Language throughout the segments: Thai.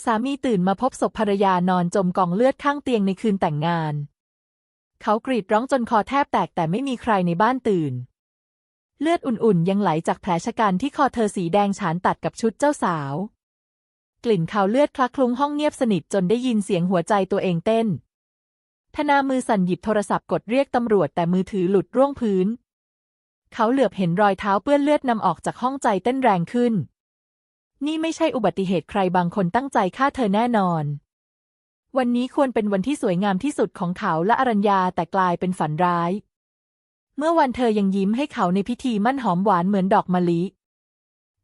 สามีตื่นมาพบศพภรรยานอนจมกองเลือดข้างเตียงในคืนแต่งงาน เขากรีดร้องจนคอแทบแตกแต่ไม่มีใครในบ้านตื่น เลือดอุ่นๆ ยังไหลจากแผลชะกันที่คอเธอสีแดงฉานตัดกับชุดเจ้าสาว กลิ่นคาวเลือดคลักคลุ้งห้องเงียบสนิทจนได้ยินเสียงหัวใจตัวเองเต้น ธนามือสั่นหยิบโทรศัพท์กดเรียกตำรวจแต่มือถือหลุดร่วงพื้น เขาเหลือบเห็นรอยเท้าเปื้อนเลือดนำออกจากห้องใจเต้นแรงขึ้น นี่ไม่ใช่อุบัติเหตุใครบางคนตั้งใจฆ่าเธอแน่นอน วันนี้ควรเป็นวันที่สวยงามที่สุดของเขาและอรัญญาแต่กลายเป็นฝันร้าย เมื่อวันเธอยังยิ้มให้เขาในพิธีมั่นหอมหวานเหมือนดอกมะลิ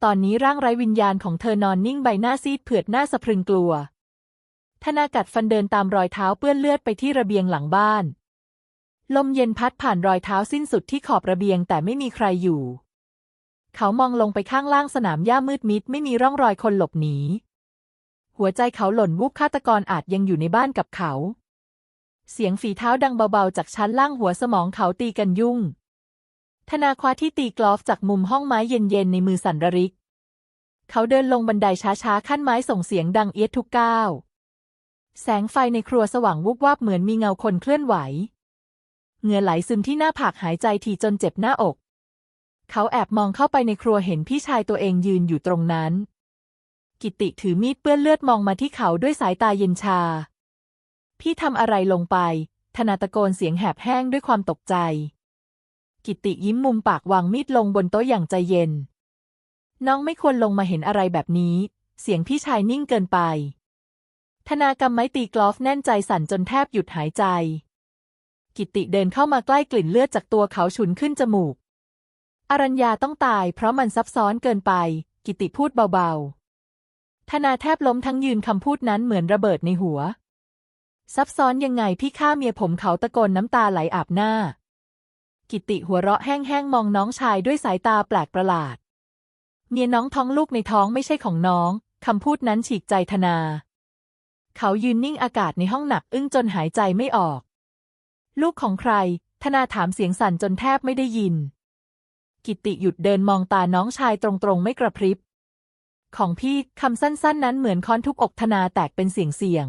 ตอนนี้ร่างไร้วิญญาณของเธอนอนนิ่งใบหน้าซีดเผือดหน้าสะพรึงกลัว ธนากัดฟันเดินตามรอยเท้าเปื้อนเลือดไปที่ระเบียงหลังบ้าน ลมเย็นพัดผ่านรอยเท้าสิ้นสุดที่ขอบระเบียงแต่ไม่มีใครอยู่ เขามองลงไปข้างล่างสนามหญ้ามืดมิดไม่มีร่องรอยคนหลบหนี หัวใจเขาหล่นวูบฆาตกรอาจยังอยู่ในบ้านกับเขา เสียงฝีเท้าดังเบาๆ จากชั้นล่างหัวสมองเขาตีกันยุ่ง ธนาคว้าที่ตีกลอฟจากมุมห้องไม้เย็นๆในมือสันระริก เขาเดินลงบันไดช้าๆขั้นไม้ส่งเสียงดังเอียดทุกก้าวแสงไฟในครัวสว่างวุบวาบเหมือนมีเงาคนเคลื่อนไหว เหงื่อไหลซึมที่หน้าผากหายใจทีจนเจ็บหน้าอก เขาแอบมองเข้าไปในครัวเห็นพี่ชายตัวเองยืนอยู่ตรงนั้น กิติถือมีดเปื้อนเลือดมองมาที่เขาด้วยสายตาเย็นชา พี่ทำอะไรลงไป ธนาตะโกนเสียงแหบแห้งด้วยความตกใจ กิติยิ้มมุมปากวางมีดลงบนโต๊ะอย่างใจเย็น น้องไม่ควรลงมาเห็นอะไรแบบนี้ เสียงพี่ชายนิ่งเกินไป ธนากำไม้ตีกลอฟแน่นใจสั่นจนแทบหยุดหายใจ กิติเดินเข้ามาใกล้กลิ่นเลือดจากตัวเขาฉุนขึ้นจมูก อรัญญาต้องตายเพราะมันซับซ้อนเกินไป กิติพูดเบาๆ ธนาแทบล้มทั้งยืนคำพูดนั้นเหมือนระเบิดในหัว ซับซ้อนยังไงพี่ฆ่าเมียผมเขาตะโกนน้ำตาไหลอาบหน้า กิติหัวเราะแห้งๆมองน้องชายด้วยสายตาแปลกประหลาด เมียน้องท้องลูกในท้องไม่ใช่ของน้องคำพูดนั้นฉีกใจธนา เขายืนนิ่งอากาศในห้องหนักอึ้งจนหายใจไม่ออก ลูกของใคร ธนาถามเสียงสั่นจนแทบไม่ได้ยิน กิติหยุดเดินมองตาน้องชายตรงๆ ไม่กระพริบ ของพี่คำสั้นๆ นั้นเหมือนค้อนทุบอกธนาแตกเป็นเสียงเสียง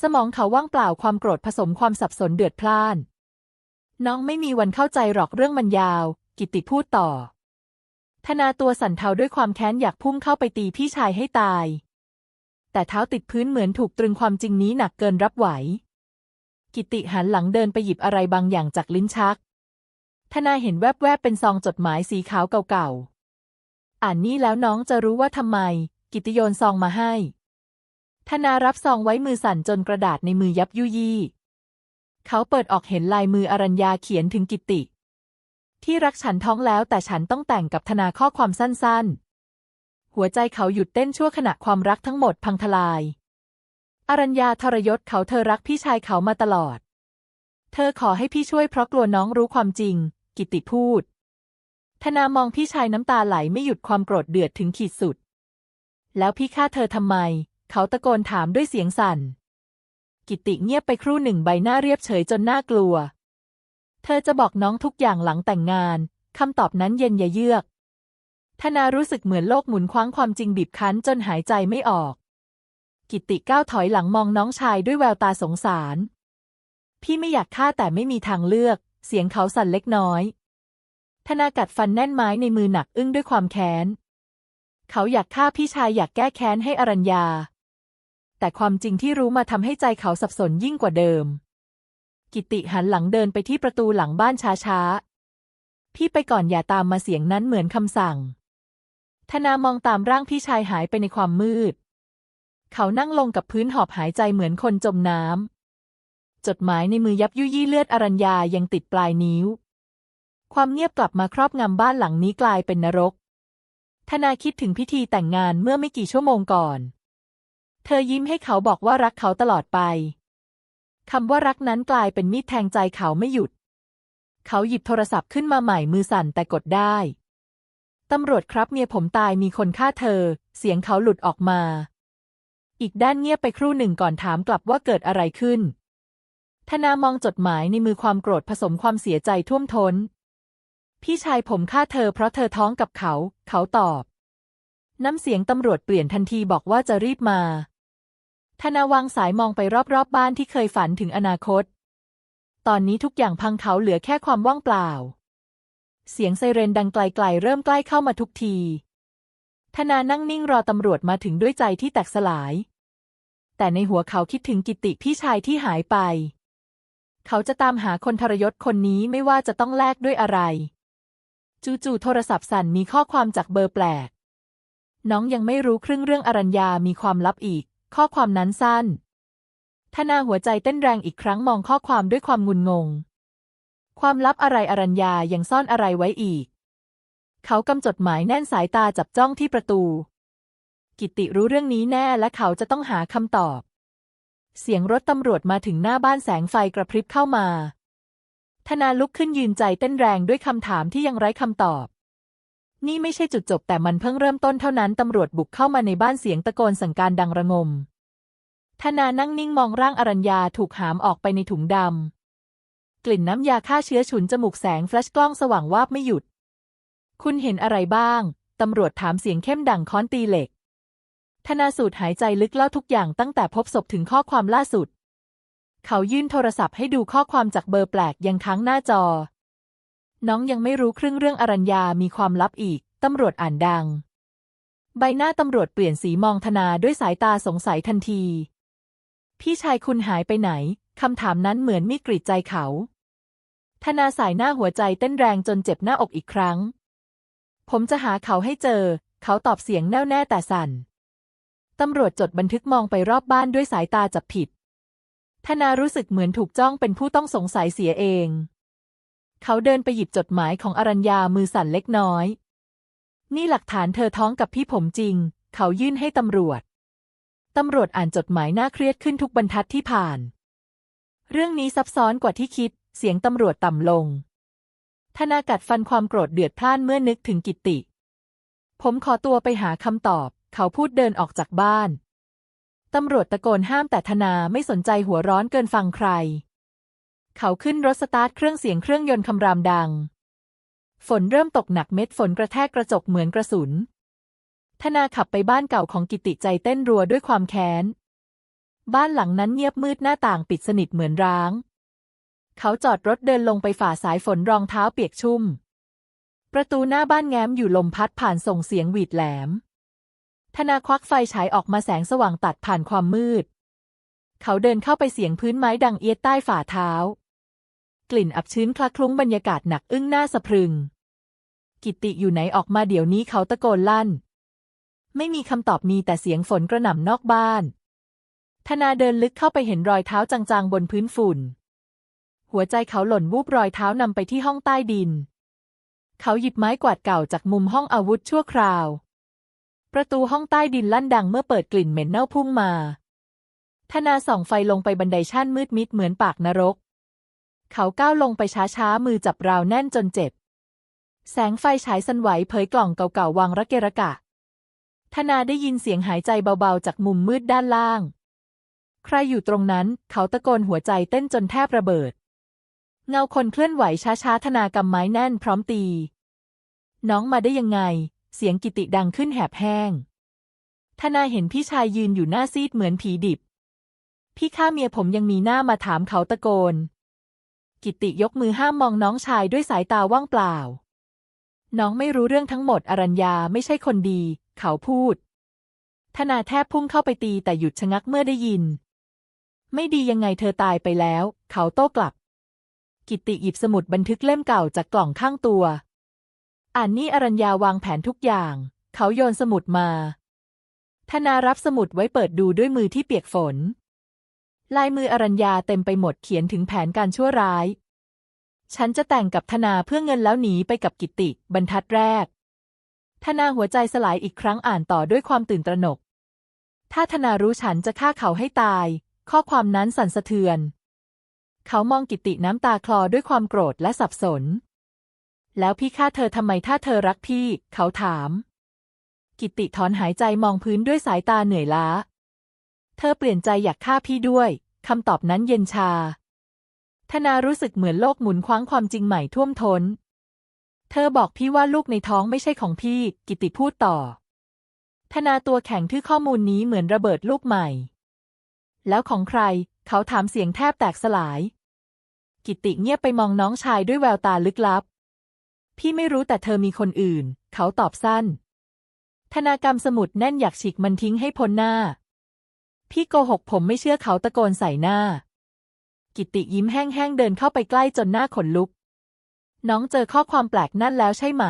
สมองเขาว่างเปล่าความโกรธผสมความสับสนเดือดพล่าน น้องไม่มีวันเข้าใจหรอกเรื่องมันยาว กิติพูดต่อ ธนาตัวสั่นเทาด้วยความแค้นอยากพุ่งเข้าไปตีพี่ชายให้ตาย แต่เท้าติดพื้นเหมือนถูกตรึงความจริงนี้หนักเกินรับไหว กิติหันหลังเดินไปหยิบอะไรบางอย่างจากลิ้นชัก ธนาเห็นแวบๆ เป็นซองจดหมายสีขาวเก่าๆ อ่านนี่แล้วน้องจะรู้ว่าทำไม กิติโยนซองมาให้ ธนารับซองไว้มือสั่นจนกระดาษในมือยับยุยี่ เขาเปิดออกเห็นลายมืออรัญญาเขียนถึงกิติ ที่รักฉันท้องแล้วแต่ฉันต้องแต่งกับธนาข้อความสั้นๆ หัวใจเขาหยุดเต้นชั่วขณะความรักทั้งหมดพังทลาย อรัญญาทรยศเขาเธอรักพี่ชายเขามาตลอด เธอขอให้พี่ช่วยเพราะกลัวน้องรู้ความจริง กิติพูด ธนามองพี่ชายน้ำตาไหลไม่หยุดความโกรธเดือดถึงขีดสุด แล้วพี่ฆ่าเธอทำไม เขาตะโกนถามด้วยเสียงสั่น กิติเงียบไปครู่หนึ่งใบหน้าเรียบเฉยจนน่ากลัว เธอจะบอกน้องทุกอย่างหลังแต่งงานคำตอบนั้นเย็นยะเยือก ธนารู้สึกเหมือนโลกหมุนคว้างความจริงบีบคั้นจนหายใจไม่ออก กิติก้าวถอยหลังมองน้องชายด้วยแววตาสงสาร พี่ไม่อยากฆ่าแต่ไม่มีทางเลือก เสียงเขาสั่นเล็กน้อย ธนากัดฟันแน่นไม้ในมือหนักอึ้งด้วยความแค้น เขาอยากฆ่าพี่ชายอยากแก้แค้นให้อรัญญา แต่ความจริงที่รู้มาทำให้ใจเขาสับสนยิ่งกว่าเดิม กิติหันหลังเดินไปที่ประตูหลังบ้านช้าๆ พี่ไปก่อนอย่าตามมาเสียงนั้นเหมือนคำสั่ง ธนามองตามร่างพี่ชายหายไปในความมืด เขานั่งลงกับพื้นหอบหายใจเหมือนคนจมน้ำ จดหมายในมือยับยุยี่เลือดอรัญญายังติดปลายนิ้ว ความเงียบกลับมาครอบงำบ้านหลังนี้กลายเป็นนรก ธนาคิดถึงพิธีแต่งงานเมื่อไม่กี่ชั่วโมงก่อน เธอยิ้มให้เขาบอกว่ารักเขาตลอดไปคำว่ารักนั้นกลายเป็นมีดแทงใจเขาไม่หยุด เขาหยิบโทรศัพท์ขึ้นมาใหม่มือสั่นแต่กดได้ ตำรวจครับเมียผมตายมีคนฆ่าเธอ เสียงเขาหลุดออกมา อีกด้านเงียบไปครู่หนึ่งก่อนถามกลับว่าเกิดอะไรขึ้น ธนามองจดหมายในมือความโกรธผสมความเสียใจท่วมท้น พี่ชายผมฆ่าเธอเพราะเธอท้องกับเขา เขาตอบ น้ำเสียงตำรวจเปลี่ยนทันทีบอกว่าจะรีบมา ธนาวางสายมองไปรอบๆบบ้านที่เคยฝันถึงอนาคต ตอนนี้ทุกอย่างพังเขาเหลือแค่ความว่างเปล่า เสียงไซเรนดังไกลๆเริ่มใกล้เข้ามาทุกที ธนานั่งนิ่งรอตำรวจมาถึงด้วยใจที่แตกสลาย แต่ในหัวเขาคิดถึงกิติพี่ชายที่หายไป เขาจะตามหาคนทรยศคนนี้ไม่ว่าจะต้องแลกด้วยอะไร จู่ๆโทรศัพท์สั่นมีข้อความจากเบอร์แปลก น้องยังไม่รู้ครึ่งเรื่องอรัญญามีความลับอีก ข้อความนั้นสั้นธนาหัวใจเต้นแรงอีกครั้งมองข้อความด้วยความงุนงง ความลับอะไรอรัญญายังซ่อนอะไรไว้อีก เขากำจดหมายแน่นสายตาจับจ้องที่ประตู กิติรู้เรื่องนี้แน่และเขาจะต้องหาคำตอบ เสียงรถตำรวจมาถึงหน้าบ้านแสงไฟกระพริบเข้ามา ธนาลุกขึ้นยืนใจเต้นแรงด้วยคำถามที่ยังไร้คำตอบ นี่ไม่ใช่จุดจบแต่มันเพิ่งเริ่มต้นเท่านั้นตำรวจบุกเข้ามาในบ้านเสียงตะโกนสั่งการดังระงม ธนานั่งนิ่งมองร่างอรัญญาถูกหามออกไปในถุงดำ กลิ่นน้ำยาฆ่าเชื้อฉุนจมูกแสงแฟลชกล้องสว่างวาบไม่หยุด คุณเห็นอะไรบ้าง ตำรวจถามเสียงเข้มดังค้อนตีเหล็ก ธนาสูดหายใจลึกเล่าทุกอย่างตั้งแต่พบศพถึงข้อความล่าสุด เขายื่นโทรศัพท์ให้ดูข้อความจากเบอร์แปลกยังค้างหน้าจอ น้องยังไม่รู้ครึ่งเรื่องอรัญญามีความลับอีก ตำรวจอ่านดัง ใบหน้าตำรวจเปลี่ยนสีมองธนาด้วยสายตาสงสัยทันที พี่ชายคุณหายไปไหนคำถามนั้นเหมือนมีกรีดใจเขา ธนาสายหน้าหัวใจเต้นแรงจนเจ็บหน้าอกอีกครั้ง ผมจะหาเขาให้เจอ เขาตอบเสียงแน่วแน่แต่สั่น ตำรวจจดบันทึกมองไปรอบบ้านด้วยสายตาจับผิด ธนารู้สึกเหมือนถูกจ้องเป็นผู้ต้องสงสัยเสียเอง เขาเดินไปหยิบจดหมายของอรัญญามือสั่นเล็กน้อย นี่หลักฐานเธอท้องกับพี่ผมจริง เขายื่นให้ตำรวจ ตำรวจอ่านจดหมายน่าเครียดขึ้นทุกบรรทัดที่ผ่าน เรื่องนี้ซับซ้อนกว่าที่คิด เสียงตำรวจต่ำลง ธนากัดฟันความโกรธเดือดพล่านเมื่อนึกถึงกิตติ ผมขอตัวไปหาคำตอบ เขาพูดเดินออกจากบ้าน ตำรวจตะโกนห้ามแต่ธนาไม่สนใจหัวร้อนเกินฟังใคร เขาขึ้นรถสตาร์ทเครื่องเสียงเครื่องยนต์คำรามดัง ฝนเริ่มตกหนักเม็ดฝนกระแทกกระจกเหมือนกระสุน ธนาขับไปบ้านเก่าของกิติใจเต้นรัวด้วยความแค้น บ้านหลังนั้นเงียบมืดหน้าต่างปิดสนิทเหมือนร้าง เขาจอดรถเดินลงไปฝ่าสายฝนรองเท้าเปียกชุ่ม ประตูหน้าบ้านแง้มอยู่ลมพัดผ่านส่งเสียงหวีดแหลม ธนาควักไฟฉายออกมาแสงสว่างตัดผ่านความมืด เขาเดินเข้าไปเสียงพื้นไม้ดังเอียดใต้ฝ่าเท้า กลิ่นอับชื้นคละคลุ้งบรรยากาศหนักอึ้งหน้าสะพรึง กิตติอยู่ไหนออกมาเดี๋ยวนี้เขาตะโกนลั่น ไม่มีคำตอบมีแต่เสียงฝนกระหน่ำนอกบ้าน ธนาเดินลึกเข้าไปเห็นรอยเท้าจางๆบนพื้นฝุ่น หัวใจเขาหล่นวูบรอยเท้านำไปที่ห้องใต้ดิน เขาหยิบไม้กวาดเก่าจากมุมห้องอาวุธชั่วคราว ประตูห้องใต้ดินลั่นดังเมื่อเปิดกลิ่นเหม็นเน่าพุ่งมา ธนาส่องไฟลงไปบันไดชั่นมืดมิดเหมือนปากนรก เขาก้าวลงไปช้าๆ มือจับราวแน่นจนเจ็บ แสงไฟฉายสันไหวเผยกล่องเก่าๆวางระเกะระกะ ธนาได้ยินเสียงหายใจเบาๆ จากมุมมืดด้านล่าง ใครอยู่ตรงนั้น เขาตะโกนหัวใจเต้นจนแทบระเบิด เงาคนเคลื่อนไหวช้าๆ ธนากำไม้แน่นพร้อมตี น้องมาได้ยังไง เสียงกิติดังขึ้นแหบแห้งธนาเห็นพี่ชายยืนอยู่หน้าซีดเหมือนผีดิบ พี่ข้าเมียผมยังมีหน้ามาถามเขาตะโกน กิติยกมือห้ามมองน้องชายด้วยสายตาว่างเปล่า น้องไม่รู้เรื่องทั้งหมดอรัญญาไม่ใช่คนดี เขาพูด ธนาแทบพุ่งเข้าไปตีแต่หยุดชะงักเมื่อได้ยิน ไม่ดียังไงเธอตายไปแล้ว เขาโต้กลับ กิติหยิบสมุดบันทึกเล่มเก่าจากกล่องข้างตัว อ่านนี่อรัญญาวางแผนทุกอย่าง เขาโยนสมุดมา ธนารับสมุดไว้เปิดดูด้วยมือที่เปียกฝน ลายมืออรัญญาเต็มไปหมดเขียนถึงแผนการชั่วร้าย ฉันจะแต่งกับธนาเพื่อเงินแล้วหนีไปกับกิติ บรรทัดแรก ธนาหัวใจสลายอีกครั้งอ่านต่อด้วยความตื่นตระหนก ถ้าธนารู้ฉันจะฆ่าเขาให้ตาย ข้อความนั้นสั่นสะเทือน เขามองกิติน้ำตาคลอด้วยความโกรธและสับสน แล้วพี่ฆ่าเธอทำไมถ้าเธอรักพี่ เขาถาม กิติถอนหายใจมองพื้นด้วยสายตาเหนื่อยล้า เธอเปลี่ยนใจอยากฆ่าพี่ด้วยคำตอบนั้นเย็นชา ธนารู้สึกเหมือนโลกหมุนคว้างความจริงใหม่ท่วมทน้น เธอบอกพี่ว่าลูกในท้องไม่ใช่ของพี่ กิติพูดต่อ ธนาตัวแข็งที่อข้อมูลนี้เหมือนระเบิดลูกใหม่ แล้วของใคร เขาถามเสียงแทบแตกสลาย กิติเงียบไปมองน้องชายด้วยแววตาลึกลับ พี่ไม่รู้แต่เธอมีคนอื่น เขาตอบสั้น ธนากรรมสมุดแน่นอยากฉีกมันทิ้งให้พ้นหน้า พี่โกหกผมไม่เชื่อเขาตะโกนใส่หน้า กิติยิ้มแห้งๆเดินเข้าไปใกล้จนหน้าขนลุก น้องเจอข้อความแปลกนั่นแล้วใช่ไหม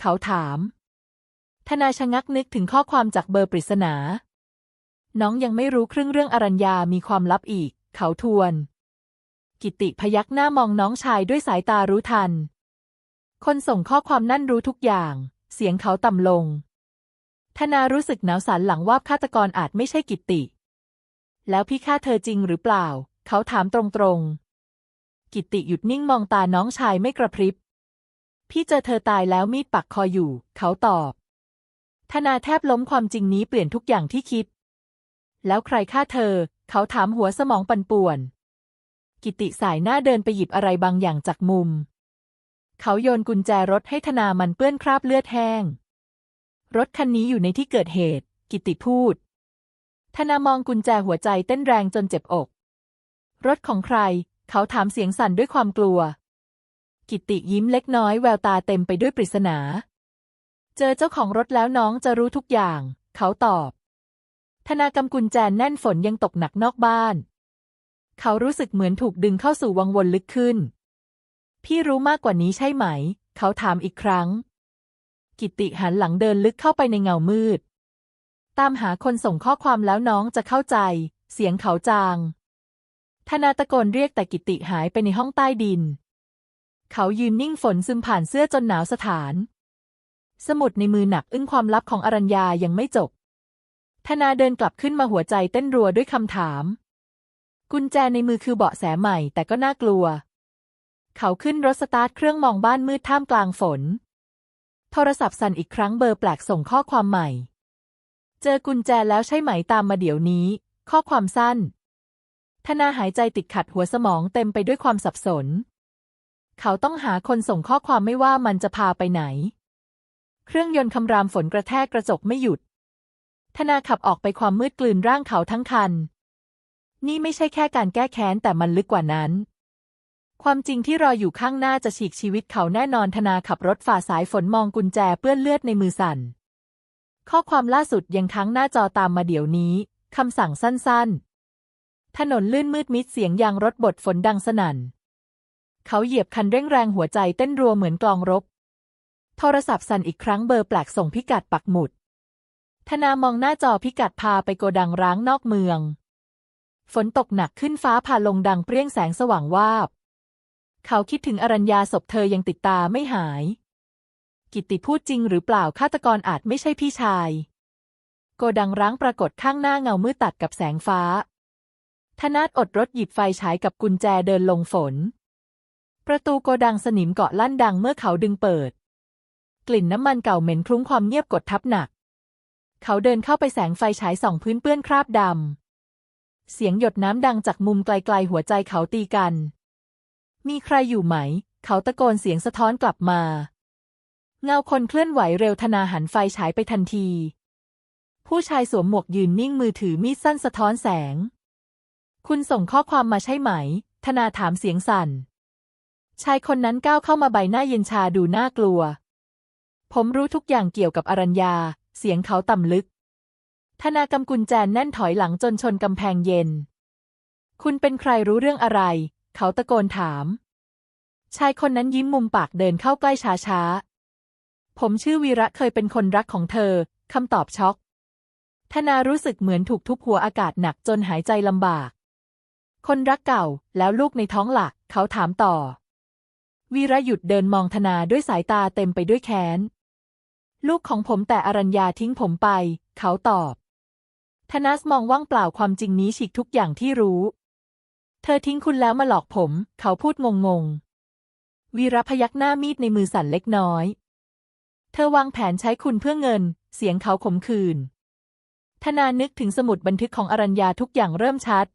เขาถาม ธนาชะงักนึกถึงข้อความจากเบอร์ปริศนา น้องยังไม่รู้ครึ่งเรื่องอรัญญามีความลับอีก เขาทวน กิติพยักหน้ามองน้องชายด้วยสายตารู้ทัน คนส่งข้อความนั่นรู้ทุกอย่าง เสียงเขาต่ำลง ธนารู้สึกหนาวสันหลังว่าฆาตกรอาจไม่ใช่กิตติ แล้วพี่ฆ่าเธอจริงหรือเปล่า เขาถามตรงๆ กิติหยุดนิ่งมองตาน้องชายไม่กระพริบ พี่เจอเธอตายแล้วมีดปักคออยู่ เขาตอบ ธนาแทบล้มความจริงนี้เปลี่ยนทุกอย่างที่คิด แล้วใครฆ่าเธอ เขาถามหัวสมองปั่นป่วน กิติสายหน้าเดินไปหยิบอะไรบางอย่างจากมุม เขาโยนกุญแจรถให้ธนามันเปื้อนคราบเลือดแห้ง รถคันนี้อยู่ในที่เกิดเหตุ กิติพูด ธนามองกุญแจหัวใจเต้นแรงจนเจ็บอก รถของใคร เขาถามเสียงสั่นด้วยความกลัว กิติยิ้มเล็กน้อยแววตาเต็มไปด้วยปริศนา เจอเจ้าของรถแล้วน้องจะรู้ทุกอย่าง เขาตอบ ธนากำกุญแจแน่นฝนยังตกหนักนอกบ้าน เขารู้สึกเหมือนถูกดึงเข้าสู่วังวนลึกขึ้น พี่รู้มากกว่านี้ใช่ไหม เขาถามอีกครั้ง กิติหันหลังเดินลึกเข้าไปในเงามืด ตามหาคนส่งข้อความแล้วน้องจะเข้าใจ เสียงเขาจาง ธนาตะโกนเรียกแต่กิติหายไปในห้องใต้ดิน เขายืนนิ่งฝนซึมผ่านเสื้อจนหนาวสถาน สมุดในมือหนักอึ้งความลับของอรัญญายังไม่จบ ธนาเดินกลับขึ้นมาหัวใจเต้นรัวด้วยคำถาม กุญแจในมือคือเบาะแสใหม่แต่ก็น่ากลัว เขาขึ้นรถสตาร์ทเครื่องมองบ้านมืดท่ามกลางฝน โทรศัพท์สั่นอีกครั้งเบอร์แปลกส่งข้อความใหม่ เจอกุญแจแล้วใช่ไหมตามมาเดี๋ยวนี้ ข้อความสั้น ธนาหายใจติดขัดหัวสมองเต็มไปด้วยความสับสน เขาต้องหาคนส่งข้อความไม่ว่ามันจะพาไปไหน เครื่องยนต์คำรามฝนกระแทกกระจกไม่หยุด ธนาขับออกไปความมืดกลืนร่างเขาทั้งคัน นี่ไม่ใช่แค่การแก้แค้นแต่มันลึกกว่านั้น ความจริงที่รออยู่ข้างหน้าจะฉีกชีวิตเขาแน่นอนธนาขับรถฝ่าสายฝนมองกุญแจเปื้อนเลือดในมือสั่น ข้อความล่าสุดยังค้างหน้าจอตามมาเดี๋ยวนี้คำสั่งสั้นๆ ถนนลื่นมืดมิดเสียงยางรถบดฝนดังสนั่น เขาเหยียบคันเร่งแรงหัวใจเต้นรัวเหมือนกลองรบ โทรศัพท์สั่นอีกครั้งเบอร์แปลกส่งพิกัดปักหมุด ธนามองหน้าจอพิกัดพาไปโกดังร้างนอกเมือง ฝนตกหนักขึ้นฟ้าผ่าลงดังเปรี้ยงแสงสว่างวาบ เขาคิดถึงอรัญญาศพเธอยังติดตาไม่หาย กิตติพูดจริงหรือเปล่าฆาตกรอาจไม่ใช่พี่ชาย โกดังร้างปรากฏข้างหน้าเงามืดตัดกับแสงฟ้า ธนาตอดรถหยิบไฟฉายกับกุญแจเดินลงฝน ประตูโกดังสนิมเกาะลั่นดังเมื่อเขาดึงเปิด กลิ่นน้ำมันเก่าเหม็นคลุ้งความเงียบกดทับหนัก เขาเดินเข้าไปแสงไฟฉายส่องพื้นเปื้อนคราบดำเสียงหยดน้ำดังจากมุมไกลๆหัวใจเขาตีกัน มีใครอยู่ไหม เขาตะโกนเสียงสะท้อนกลับมา เงาคนเคลื่อนไหวเร็วธนาหันไฟฉายไปทันที ผู้ชายสวมหมวกยืนนิ่งมือถือมีดสั้นสะท้อนแสง คุณส่งข้อความมาใช่ไหม ธนาถามเสียงสั่น ชายคนนั้นก้าวเข้ามาใบหน้าเย็นชาดูน่ากลัว ผมรู้ทุกอย่างเกี่ยวกับอรัญญา เสียงเขาต่ำลึก ธนากำกุญแจแน่นถอยหลังจนชนกำแพงเย็นคุณเป็นใครรู้เรื่องอะไร เขาตะโกนถาม ชายคนนั้นยิ้มมุมปากเดินเข้าใกล้ช้าๆ ผมชื่อวีระเคยเป็นคนรักของเธอ คำตอบช็อก ธนารู้สึกเหมือนถูกทุบหัวอากาศหนักจนหายใจลำบาก คนรักเก่าแล้วลูกในท้องหลัก เขาถามต่อ วีระหยุดเดินมองธนาด้วยสายตาเต็มไปด้วยแค้น ลูกของผมแต่อรัญญาทิ้งผมไป เขาตอบธนัสมองว่างเปล่าความจริงนี้ฉีกทุกอย่างที่รู้ เธอทิ้งคุณแล้วมาหลอกผม เขาพูดงงๆวีระพยักหน้ามีดในมือสั่นเล็กน้อย เธอวางแผนใช้คุณเพื่อเงิน เสียงเขาขมขื่นธนานึกถึงสมุดบันทึกของอรัญญาทุกอย่างเริ่มชัด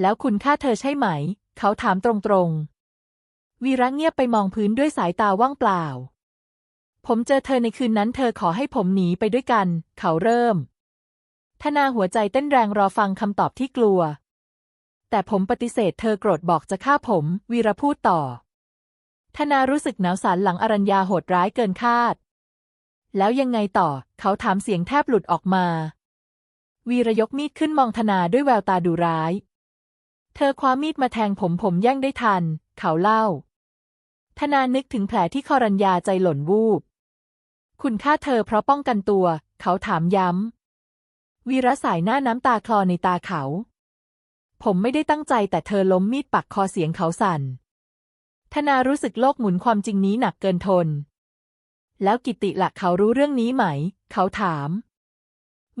แล้วคุณฆ่าเธอใช่ไหม เขาถามตรงๆ วีระเงียบไปมองพื้นด้วยสายตาว่างเปล่า ผมเจอเธอในคืนนั้น เธอขอให้ผมหนีไปด้วยกัน เขาเริ่ม ธนาหัวใจเต้นแรงรอฟังคำตอบที่กลัว แต่ผมปฏิเสธเธอโกรธบอกจะฆ่าผม วีระพูดต่อ ธนารู้สึกหนาวสานหลังอรัญญาโหดร้ายเกินคาด แล้วยังไงต่อ เขาถามเสียงแทบหลุดออกมา วีระยกมีดขึ้นมองธนาด้วยแววตาดุร้าย เธอคว้ามีดมาแทงผมผมแย่งได้ทัน เขาเล่า ธนานึกถึงแผลที่คอรัญญาใจหล่นวูบ คุณฆ่าเธอเพราะป้องกันตัว เขาถามย้ำวีระสายหน้าน้ำตาคลอในตาเขา ผมไม่ได้ตั้งใจแต่เธอล้มมีดปักคอเสียงเขาสั่น ธนารู้สึกโลกหมุนความจริงนี้หนักเกินทน แล้วกิติละเขารู้เรื่องนี้ไหม เขาถาม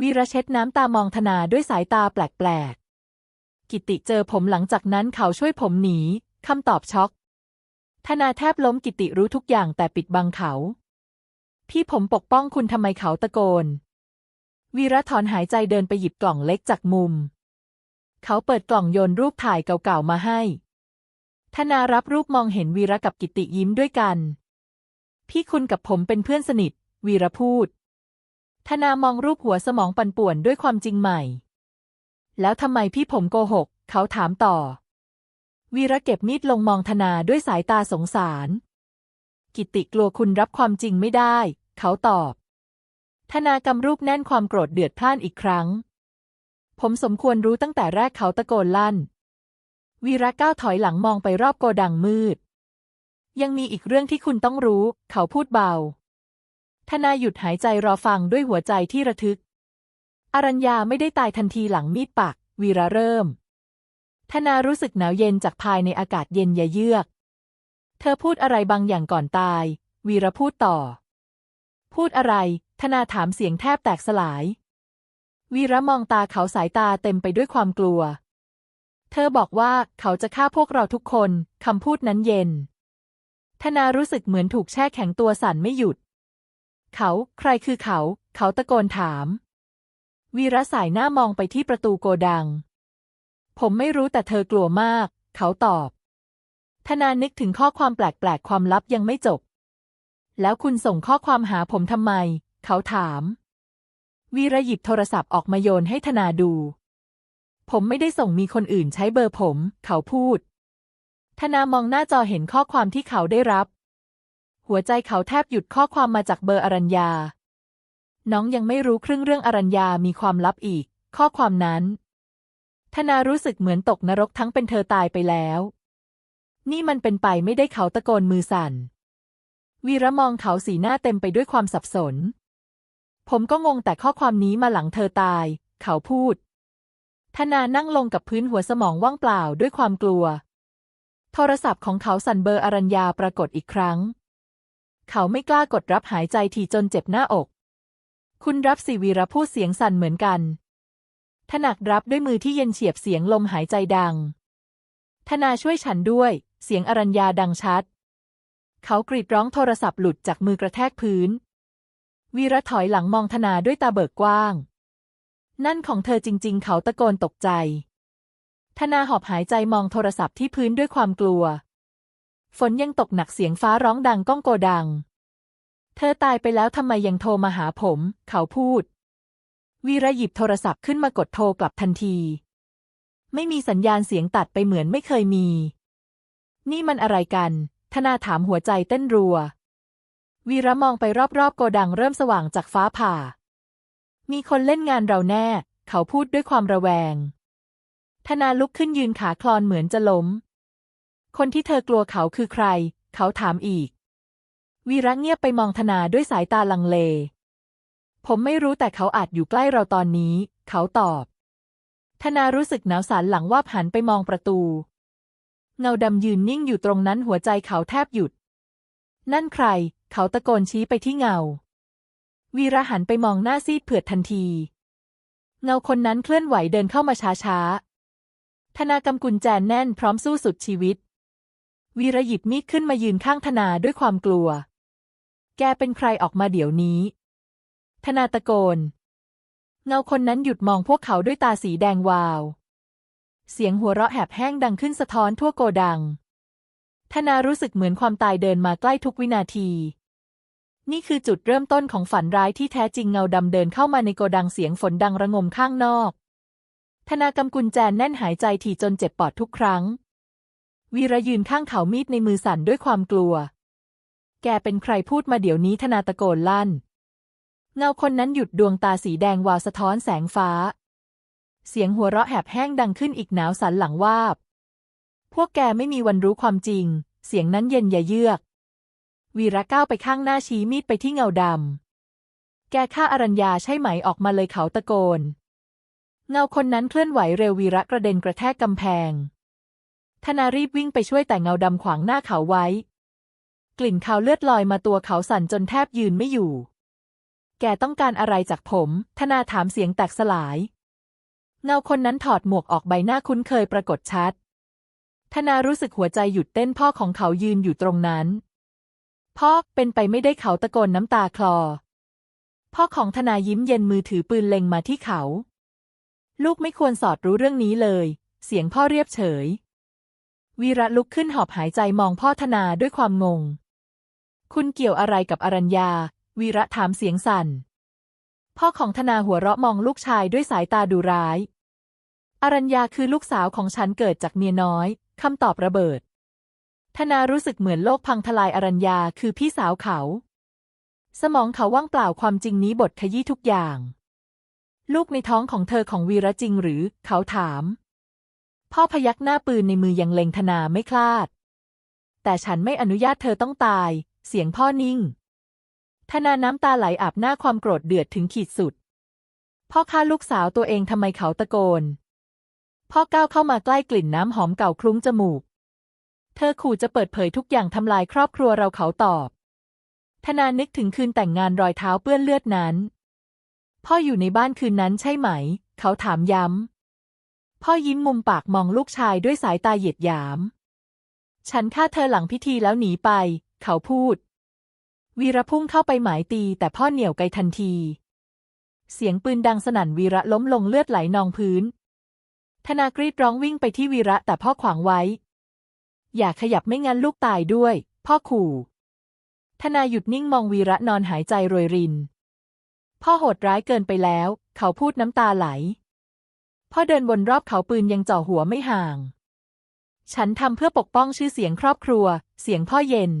วีระเช็ดน้ำตามองธนาด้วยสายตาแปลกๆ กิติเจอผมหลังจากนั้นเขาช่วยผมหนีคำตอบช็อก ธนาแทบล้มกิติรู้ทุกอย่างแต่ปิดบังเขา พี่ผมปกป้องคุณทำไมเขาตะโกน วีระถอนหายใจเดินไปหยิบกล่องเล็กจากมุม เขาเปิดกล่องโยนรูปถ่ายเก่าๆมาให้ ธนารับรูปมองเห็นวีระกับกิติยิ้มด้วยกัน พี่คุณกับผมเป็นเพื่อนสนิท วีระพูด ธนามองรูปหัวสมองปั่นป่วนด้วยความจริงใหม่ แล้วทำไมพี่ผมโกหก เขาถามต่อ วีระเก็บมีดลงมองธนาด้วยสายตาสงสาร กิติกลัวคุณรับความจริงไม่ได้ เขาตอบ ธนากำรูปแน่นความโกรธเดือดพล่านอีกครั้ง ผมสมควรรู้ตั้งแต่แรกเขาตะโกนลั่น วีระก้าวถอยหลังมองไปรอบโกดังมืด ยังมีอีกเรื่องที่คุณต้องรู้ เขาพูดเบาธนาหยุดหายใจรอฟังด้วยหัวใจที่ระทึก อรัญญาไม่ได้ตายทันทีหลังมีดปัก วีระเริ่ม ธนารู้สึกหนาวเย็นจากภายในอากาศเย็นยะเยือก เธอพูดอะไรบางอย่างก่อนตาย วีระพูดต่อ พูดอะไร ธนาถามเสียงแทบแตกสลาย วีระมองตาเขาสายตาเต็มไปด้วยความกลัว เธอบอกว่าเขาจะฆ่าพวกเราทุกคน คำพูดนั้นเย็น ธนารู้สึกเหมือนถูกแช่แข็งตัวสั่นไม่หยุด เขาใครคือเขา เขาตะโกนถาม วีระสายหน้ามองไปที่ประตูโกดัง ผมไม่รู้แต่เธอกลัวมาก เขาตอบ ธนานึกถึงข้อความแปลกๆ ความลับยังไม่จบ แล้วคุณส่งข้อความหาผมทำไม เขาถาม วีระหยิบโทรศัพท์ออกมาโยนให้ธนาดู ผมไม่ได้ส่งมีคนอื่นใช้เบอร์ผม เขาพูด ธนามองหน้าจอเห็นข้อความที่เขาได้รับ หัวใจเขาแทบหยุดข้อความมาจากเบอร์อรัญญา น้องยังไม่รู้ครึ่งเรื่องอรัญญามีความลับอีก ข้อความนั้น ธนารู้สึกเหมือนตกนรกทั้งเป็นเธอตายไปแล้ว นี่มันเป็นไปไม่ได้เขาตะโกนมือสั่น วีระมองเขาสีหน้าเต็มไปด้วยความสับสน ผมก็งงแต่ข้อความนี้มาหลังเธอตาย เขาพูด ธนานั่งลงกับพื้นหัวสมองว่างเปล่าด้วยความกลัว โทรศัพท์ของเขาสั่นเบอร์อรัญญาปรากฏอีกครั้ง เขาไม่กล้ากดรับหายใจทีจนเจ็บหน้าอก คุณรับสิวีระพูดเสียงสั่นเหมือนกันถนักรับด้วยมือที่เย็นเฉียบเสียงลมหายใจดัง ธนาช่วยฉันด้วย เสียงอรัญญาดังชัด เขากรีดร้องโทรศัพท์หลุดจากมือกระแทกพื้น วีระถอยหลังมองธนาด้วยตาเบิกกว้าง นั่นของเธอจริง ๆ เขาตะโกนตกใจ ธนาหอบหายใจมองโทรศัพท์ที่พื้นด้วยความกลัว ฝนยังตกหนักเสียงฟ้าร้องดังก้องโกดัง เธอตายไปแล้วทำไมยังโทรมาหาผม เขาพูด วีระหยิบโทรศัพท์ขึ้นมากดโทรกลับทันที ไม่มีสัญญาณเสียงตัดไปเหมือนไม่เคยมี นี่มันอะไรกัน ธนาถามหัวใจเต้นรัว วีระมองไปรอบๆ โกดังเริ่มสว่างจากฟ้าผ่า มีคนเล่นงานเราแน่ เขาพูดด้วยความระแวง ธนาลุกขึ้นยืนขาคลอนเหมือนจะล้ม คนที่เธอกลัวเขาคือใคร เขาถามอีก วีระเงียบไปมองธนาด้วยสายตาลังเล ผมไม่รู้แต่เขาอาจอยู่ใกล้เราตอนนี้ เขาตอบ ธนารู้สึกหนาวสันหลังว่าหันไปมองประตู เงาดำยืนนิ่งอยู่ตรงนั้นหัวใจเขาแทบหยุด นั่นใคร เขาตะโกนชี้ไปที่เงา วีระหันไปมองหน้าซีดเผือดทันที เงาคนนั้นเคลื่อนไหวเดินเข้ามาช้าๆธนากำกุญแจแน่นพร้อมสู้สุดชีวิต วีระหยิบมีดขึ้นมายืนข้างธนาด้วยความกลัว แกเป็นใครออกมาเดี๋ยวนี้ ธนาตะโกน เงาคนนั้นหยุดมองพวกเขาด้วยตาสีแดงวาว เสียงหัวเราะแหบแห้งดังขึ้นสะท้อนทั่วโกดัง ธนารู้สึกเหมือนความตายเดินมาใกล้ทุกวินาที นี่คือจุดเริ่มต้นของฝันร้ายที่แท้จริงเงาดำเดินเข้ามาในโกดังเสียงฝนดังระงมข้างนอก ธนากำกุญแจแน่นหายใจถี่จนเจ็บปอดทุกครั้ง วีระยืนข้างเขามีดในมือสั่นด้วยความกลัว แกเป็นใครพูดมาเดี๋ยวนี้ธนาตะโกนลั่น เงาคนนั้นหยุดดวงตาสีแดงวาวสะท้อนแสงฟ้า เสียงหัวเราะแหบแห้งดังขึ้นอีกหนาวสันหลังวาบ พวกแกไม่มีวันรู้ความจริง เสียงนั้นเย็นอย่าเยือก วีระก้าวไปข้างหน้าชี้มีดไปที่เงาดำ แกฆ่าอรัญญาใช่ไหมออกมาเลยเขาตะโกน เงาคนนั้นเคลื่อนไหวเร็ววีระกระเด็นกระแทกกำแพง ธนารีบวิ่งไปช่วยแต่เงาดำขวางหน้าเขาไว้ กลิ่นคาวเลือดลอยมาตัวเขาสั่นจนแทบยืนไม่อยู่ แกต้องการอะไรจากผม ธนาถามเสียงแตกสลาย เงาคนนั้นถอดหมวกออกใบหน้าคุ้นเคยปรากฏชัด ธนารู้สึกหัวใจหยุดเต้นพ่อของเขายืนอยู่ตรงนั้น พ่อเป็นไปไม่ได้เขาตะโกนน้ำตาคลอ พ่อของธนายิ้มเย็นมือถือปืนเล็งมาที่เขา ลูกไม่ควรสอดรู้เรื่องนี้เลย เสียงพ่อเรียบเฉย วีระลุกขึ้นหอบหายใจมองพ่อธนาด้วยความงง คุณเกี่ยวอะไรกับอรัญญา วีระถามเสียงสั่น พ่อของธนาหัวเราะมองลูกชายด้วยสายตาดุร้ายอรัญญาคือลูกสาวของฉันเกิดจากเมียน้อย คำตอบระเบิด ธนารู้สึกเหมือนโลกพังทลายอรัญญาคือพี่สาวเขา สมองเขาว่างเปล่าความจริงนี้บทขยี้ทุกอย่าง ลูกในท้องของเธอของวีระจริงหรือ เขาถาม พ่อพยักหน้าปืนในมือยังเล็งธนาไม่คลาด แต่ฉันไม่อนุญาตเธอต้องตาย เสียงพ่อนิ่ง ธนาน้ำตาไหลอาบหน้าความโกรธเดือดถึงขีดสุด พ่อฆ่าลูกสาวตัวเองทำไมเขาตะโกน พ่อก้าวเข้ามาใกล้กลิ่นน้ำหอมเก่าคลุ้งจมูก เธอขู่จะเปิดเผยทุกอย่างทำลายครอบครัวเราเขาตอบ ธนานึกถึงคืนแต่งงานรอยเท้าเปื้อนเลือดนั้น พ่ออยู่ในบ้านคืนนั้นใช่ไหม เขาถามย้ำ พ่อยิ้มมุมปากมองลูกชายด้วยสายตาเหยียดหยาม ฉันฆ่าเธอหลังพิธีแล้วหนีไป เขาพูด วีระพุ่งเข้าไปหมายตีแต่พ่อเหนี่ยวไกทันทีเสียงปืนดังสนั่นวีระล้มลงเลือดไหลนองพื้น ธนากรีดร้องวิ่งไปที่วีระแต่พ่อขวางไว้ อย่าขยับไม่งั้นลูกตายด้วย พ่อขู่ ธนาหยุดนิ่งมองวีระนอนหายใจโรยริน พ่อโหดร้ายเกินไปแล้ว เขาพูดน้ำตาไหล พ่อเดินวนรอบเขาปืนยังจ่อหัวไม่ห่าง ฉันทำเพื่อปกป้องชื่อเสียงครอบครัว เสียงพ่อเย็น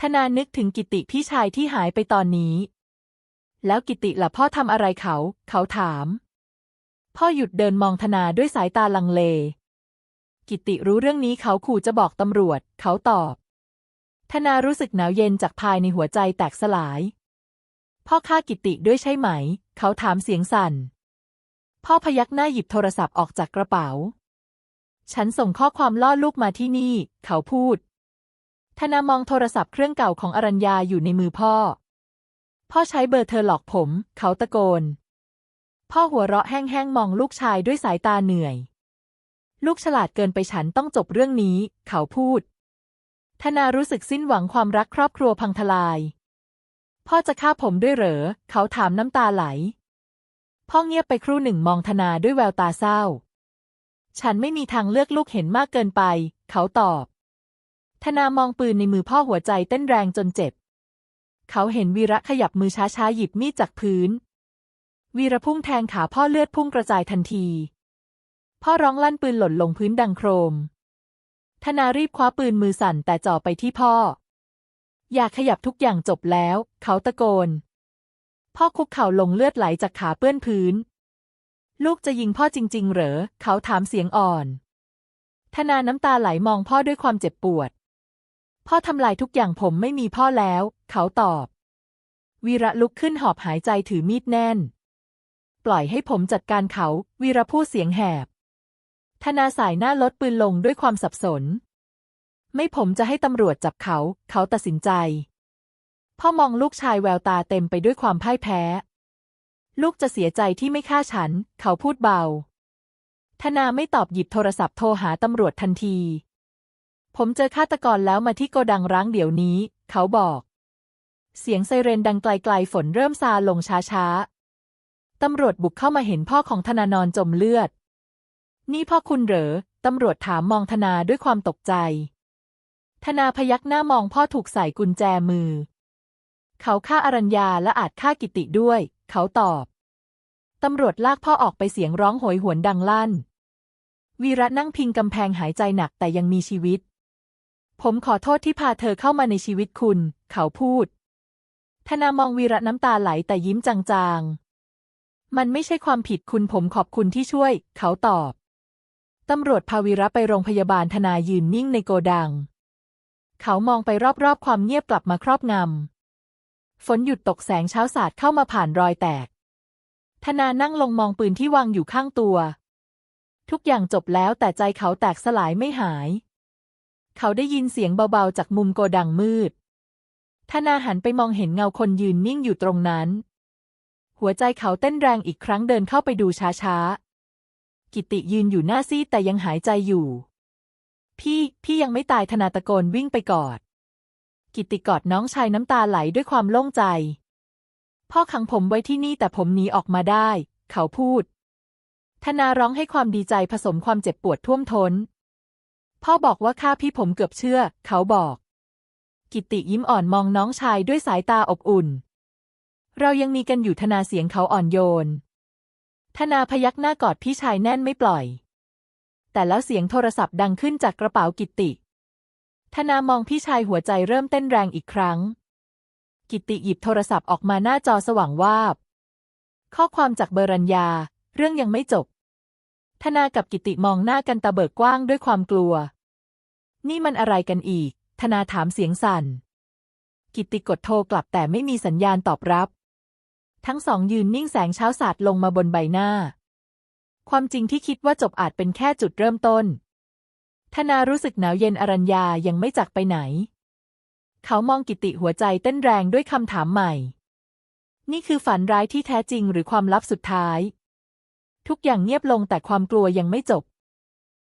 ธนานึกถึงกิติพี่ชายที่หายไปตอนนี้ แล้วกิติล่ะพ่อทำอะไรเขา เขาถาม พ่อหยุดเดินมองธนาด้วยสายตาลังเล กิติรู้เรื่องนี้เขาขู่จะบอกตำรวจ เขาตอบ ธนารู้สึกหนาวเย็นจากภายในหัวใจแตกสลาย พ่อฆ่ากิติด้วยใช่ไหม เขาถามเสียงสั่น พ่อพยักหน้าหยิบโทรศัพท์ออกจากกระเป๋า ฉันส่งข้อความล่อลูกมาที่นี่ เขาพูด ธนามองโทรศัพท์เครื่องเก่าของอรัญญาอยู่ในมือพ่อ พ่อใช้เบอร์เธอหลอกผม เขาตะโกน พ่อหัวเราะแห้งๆมองลูกชายด้วยสายตาเหนื่อย ลูกฉลาดเกินไปฉันต้องจบเรื่องนี้ เขาพูด ธนารู้สึกสิ้นหวังความรักครอบครัวพังทลาย พ่อจะฆ่าผมด้วยเหรอ เขาถามน้ำตาไหล พ่อเงียบไปครู่หนึ่งมองธนาด้วยแววตาเศร้า ฉันไม่มีทางเลือกลูกเห็นมากเกินไป เขาตอบ ธนามองปืนในมือพ่อหัวใจเต้นแรงจนเจ็บ เขาเห็นวีระขยับมือช้าๆหยิบมีดจากพื้น วีระพุ่งแทงขาพ่อเลือดพุ่งกระจายทันที พ่อร้องลั่นปืนหล่นลงพื้นดังโครม ธนารีบคว้าปืนมือสั่นแต่จ่อไปที่พ่อ อย่าขยับทุกอย่างจบแล้ว เขาตะโกน พ่อคุกเข่าลงเลือดไหลจากขาเปื้อนพื้น ลูกจะยิงพ่อจริง ๆ เหรอ เขาถามเสียงอ่อน ธนาน้ำตาไหลมองพ่อด้วยความเจ็บปวด พ่อทำลายทุกอย่างผมไม่มีพ่อแล้ว เขาตอบ วีระลุกขึ้นหอบหายใจถือมีดแน่น ปล่อยให้ผมจัดการเขา วีระพูดเสียงแหบ ธนาสายหน้าลดปืนลงด้วยความสับสน ไม่ผมจะให้ตำรวจจับเขา เขาตัดสินใจ พ่อมองลูกชายแววตาเต็มไปด้วยความพ่ายแพ้ ลูกจะเสียใจที่ไม่ฆ่าฉัน เขาพูดเบา ธนาไม่ตอบหยิบโทรศัพท์โทรหาตำรวจทันที ผมเจอฆาตกรแล้วมาที่โกดังร้างเดี๋ยวนี้ เขาบอก เสียงไซเรนดังไกลๆฝนเริ่มซาลงช้าๆ ตำรวจบุกเข้ามาเห็นพ่อของธนานอนจมเลือด นี่พ่อคุณเหรอ ตำรวจถามมองธนาด้วยความตกใจ ธนาพยักหน้ามองพ่อถูกใส่กุญแจมือ เขาฆ่าอรัญญาและอาจฆ่ากิติด้วย เขาตอบ ตำรวจลากพ่อออกไปเสียงร้องโหยหวนดังลั่น วีระนั่งพิงกำแพงหายใจหนักแต่ยังมีชีวิต ผมขอโทษที่พาเธอเข้ามาในชีวิตคุณ เขาพูดธนามองวีระน้ำตาไหลแต่ยิ้มจางๆ มันไม่ใช่ความผิดคุณผมขอบคุณที่ช่วย เขาตอบ ตำรวจพาวีระไปโรงพยาบาลธนายืนนิ่งในโกดัง เขามองไปรอบๆ ความเงียบกลับมาครอบงำ ฝนหยุดตกแสงเช้าสาดเข้ามาผ่านรอยแตก ธนานั่งลงมองปืนที่วางอยู่ข้างตัว ทุกอย่างจบแล้วแต่ใจเขาแตกสลายไม่หาย เขาได้ยินเสียงเบาๆ จากมุมโกดังมืดธนาหันไปมองเห็นเงาคนยืนนิ่งอยู่ตรงนั้น หัวใจเขาเต้นแรงอีกครั้งเดินเข้าไปดูช้าๆ กิติยืนอยู่หน้าซีแต่ยังหายใจอยู่ พี่พี่ยังไม่ตายธนาตะโกนวิ่งไปกอด กิติกอดน้องชายน้ำตาไหลด้วยความโล่งใจ พ่อขังผมไว้ที่นี่แต่ผมหนีออกมาได้ เขาพูด ธนาร้องให้ความดีใจผสมความเจ็บปวดท่วมทน้น พ่อบอกว่าฆ่าพี่ผมเกือบเชื่อ เขาบอก กิติยิ้มอ่อนมองน้องชายด้วยสายตาอบอุ่น เรายังมีกันอยู่ธนาเสียงเขาอ่อนโยน ธนาพยักหน้ากอดพี่ชายแน่นไม่ปล่อย แต่แล้วเสียงโทรศัพท์ดังขึ้นจากกระเป๋ากิติ ธนามองพี่ชายหัวใจเริ่มเต้นแรงอีกครั้ง กิติหยิบโทรศัพท์ออกมาหน้าจอสว่างวาบ ข้อความจากเบรัญญา เรื่องยังไม่จบ ธนากับกิติมองหน้ากันตาเบิกกว้างด้วยความกลัว นี่มันอะไรกันอีก ธนาถามเสียงสั่น กิติกดโทรกลับแต่ไม่มีสัญญาณตอบรับ ทั้งสองยืนนิ่งแสงเช้าสาดลงมาบนใบหน้า ความจริงที่คิดว่าจบอาจเป็นแค่จุดเริ่มต้น ธนารู้สึกหนาวเย็นอรัญญายังไม่จากไปไหน เขามองกิติหัวใจเต้นแรงด้วยคำถามใหม่ นี่คือฝันร้ายที่แท้จริงหรือความลับสุดท้าย ทุกอย่างเงียบลงแต่ความกลัวยังไม่จบ